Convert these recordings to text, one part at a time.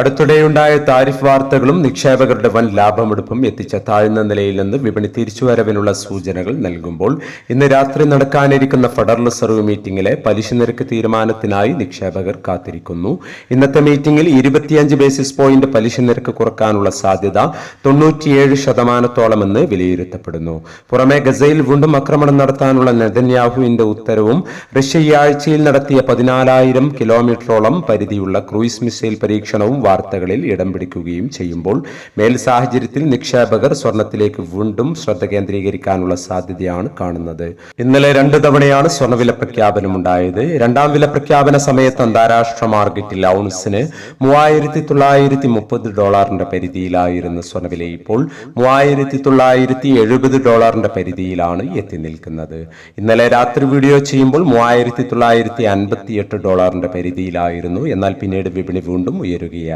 അടുത്തിടെയുണ്ടായ tariff വാർത്തകളും നിക്ഷേപകരുടെ വൻ ലാഭമെടുപ്പും എത്തിച്ച താഴ്ന്ന നിലയിൽ നിന്ന് വിപണി തിരിച്ചുവരവിനുള്ള സൂചനകൾ നൽകുമ്പോൾ ഇന്ന് രാത്രി നടക്കാനിരിക്കുന്ന ഫെഡറൽ റിസർവ് മീറ്റിംഗിലെ പലിശ നിരക്ക് തീരുമാനത്തിനായി നിക്ഷേപകർ കാത്തിരിക്കുന്നു. ഇന്നത്തെ മീറ്റിംഗിൽ ഇരുപത്തിയഞ്ച് ബേസിസ് പോയിന്റ് പലിശ നിരക്ക് കുറക്കാനുള്ള സാധ്യത തൊണ്ണൂറ്റിയേഴ് ശതമാനത്തോളമെന്ന് വിലയിരുത്തപ്പെടുന്നു. പുറമെ ഗസയിൽ വീണ്ടും ആക്രമണം നടത്താനുള്ള നെതന്യാഹുവിന്റെ ഉത്തരവും റഷ്യ ഈ ആഴ്ചയിൽ നടത്തിയ പതിനാലായിരം കിലോമീറ്ററോളം പരിധിയുള്ള ക്രൂയിസ് മിസൈൽ പരീക്ഷണവും വാർത്തകളിൽ ഇടം പിടിക്കുകയും ചെയ്യുമ്പോൾ മേൽ സാഹചര്യത്തിൽ നിക്ഷേപകർ സ്വർണത്തിലേക്ക് വീണ്ടും ശ്രദ്ധ കേന്ദ്രീകരിക്കാനുള്ള സാധ്യതയാണ് കാണുന്നത്. ഇന്നലെ രണ്ട് തവണയാണ് സ്വർണവില പ്രഖ്യാപനമുണ്ടായത് രണ്ടാം വില പ്രഖ്യാപന സമയത്ത് അന്താരാഷ്ട്ര മാർക്കറ്റിൽ ഔൺസിന് മൂവായിരത്തി തൊള്ളായിരത്തി മുപ്പത് ഡോളറിന്റെ പരിധിയിലായിരുന്ന സ്വർണവില ഇപ്പോൾ മൂവായിരത്തി തൊള്ളായിരത്തി എഴുപത് ഡോളറിന്റെ പരിധിയിലാണ് എത്തി നിൽക്കുന്നത്. ഇന്നലെ രാത്രി വീഡിയോ ചെയ്യുമ്പോൾ മൂവായിരത്തി തൊള്ളായിരത്തി അൻപത്തി എട്ട് ഡോളറിന്റെ പരിധിയിലായിരുന്നു. എന്നാൽ പിന്നീട് വിപണി വീണ്ടും ഉയരുകയായിരുന്നു.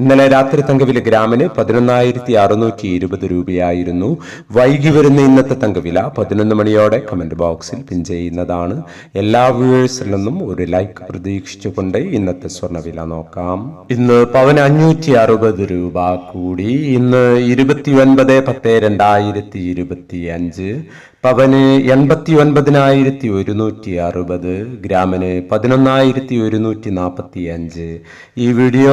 ഇന്നലെ രാത്രി തങ്കവില ഗ്രാമിന് പതിനൊന്നായിരത്തി അറുന്നൂറ്റി ഇരുപത് രൂപയായിരുന്നു. വൈകി വരുന്ന ഇന്നത്തെ തങ്കവില പതിനൊന്ന് മണിയോടെ കമന്റ് ബോക്സിൽ പിൻ ചെയ്യുന്നതാണ്. എല്ലാ വ്യൂവേഴ്സിൽ നിന്നും ഒരു ലൈക്ക് പ്രതീക്ഷിച്ചുകൊണ്ട് ഇന്നത്തെ സ്വർണവില നോക്കാം. ഇന്ന് പവൻ അഞ്ഞൂറ്റി അറുപത് രൂപ കൂടി. ഇന്ന് ഇരുപത്തി ഒൻപത് പത്ത് രണ്ടായിരത്തി ഇരുപത്തി അഞ്ച് പവന് എൺപത്തി ഒൻപതിനായിരത്തി ഒരുന്നൂറ്റി അറുപത് ഗ്രാമിന് പതിനൊന്നായിരത്തി ഒരുന്നൂറ്റി നാൽപ്പത്തി അഞ്ച് ഈ വീഡിയോ